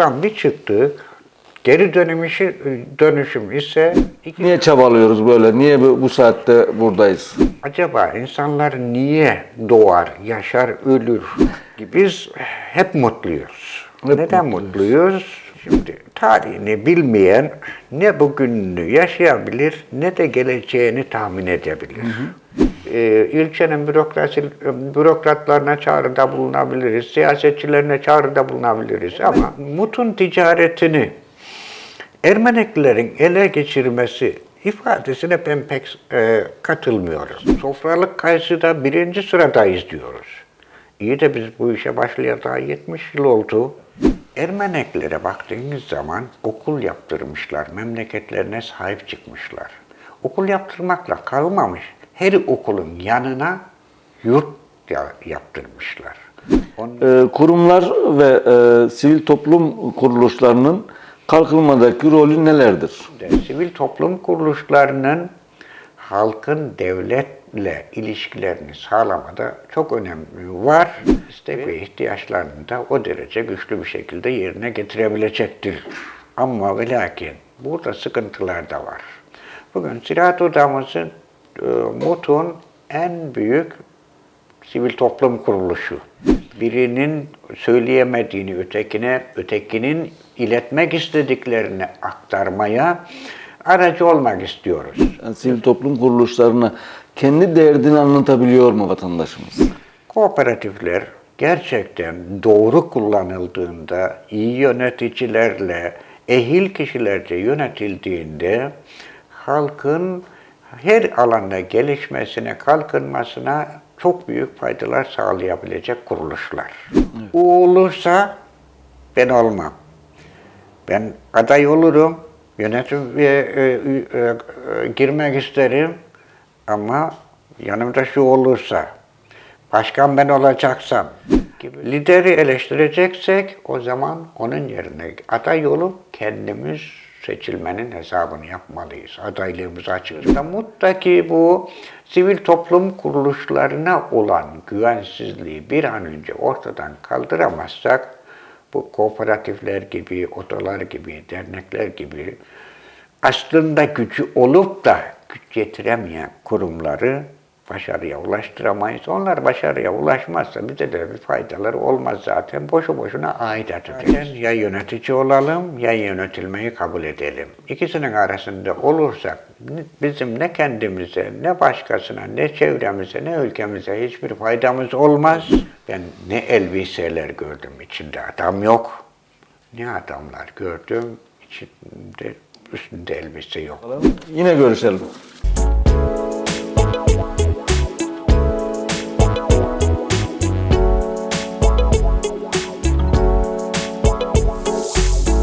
Yoktan bir çıktık. Geri dönüm işi, dönüşüm ise iki- Niye çabalıyoruz böyle? Niye bu, bu saatte buradayız? acaba insanlar niye doğar, yaşar, ölür? Biz hep mutluyuz. Hep Neden mutluyuz? Şimdi tarihini bilmeyen ne bugününü yaşayabilir ne de geleceğini tahmin edebilir. Ee, ilçenin bürokrasi, bürokratlarına çağrıda bulunabiliriz, siyasetçilerine çağrıda bulunabiliriz ama mutun ticaretini Ermenilerin ele geçirmesi ifadesine ben pek e, katılmıyorum. Sofralık kayısıda birinci sıradayız diyoruz. İyi de biz bu işe başlayalı daha 70 yıl oldu. Ermeneklere baktığınız zaman okul yaptırmışlar, memleketlerine sahip çıkmışlar. Okul yaptırmakla kalmamış, her okulun yanına yurt ya- yaptırmışlar. Onun- Ee, kurumlar ve e, sivil toplum kuruluşlarının kalkınmadaki rolü nelerdir? sivil toplum kuruluşlarının halkın devletle ilişkilerini sağlamada çok önemi var. İstek ve ihtiyaçlarını da o derece güçlü bir şekilde yerine getirebilecektir. Ama ve lakin burada sıkıntılar da var. Bugün Ziraat Odamızın MUT'un en büyük sivil toplum kuruluşu. Birinin söyleyemediğini ötekine, ötekinin iletmek istediklerini aktarmaya aracı olmak istiyoruz. Yani sivil toplum kuruluşlarına kendi derdini anlatabiliyor mu vatandaşımız? Kooperatifler gerçekten doğru kullanıldığında, iyi yöneticilerle, ehil kişilerce yönetildiğinde halkın her alanda gelişmesine, kalkınmasına çok büyük faydalar sağlayabilecek kuruluşlar. O olursa ben olmam. Ben aday olurum, yönetim e, e, e, e, girmek isterim ama yanımda şu olursa, başkan ben olacaksam, gibi lideri eleştireceksek o zaman onun yerine aday olup kendimiz seçilmenin hesabını yapmalıyız. Adaylığımızı açıkçası. Mutlaki bu sivil toplum kuruluşlarına olan güvensizliği bir an önce ortadan kaldıramazsak bu kooperatifler gibi, odalar gibi, dernekler gibi aslında gücü olup da güç getiremeyen kurumları başarıya ulaştıramayız. Onlar başarıya ulaşmazsa bize de bir faydaları olmaz zaten. Boşu boşuna aidat öderiz. Ya yönetici olalım ya yönetilmeyi kabul edelim. İkisinin arasında olursak bizim ne kendimize, ne başkasına, ne çevremize, ne ülkemize hiçbir faydamız olmaz. Ben ne elbiseler gördüm içinde adam yok. Ne adamlar gördüm içinde üstünde elbise yok. Yine görüşelim.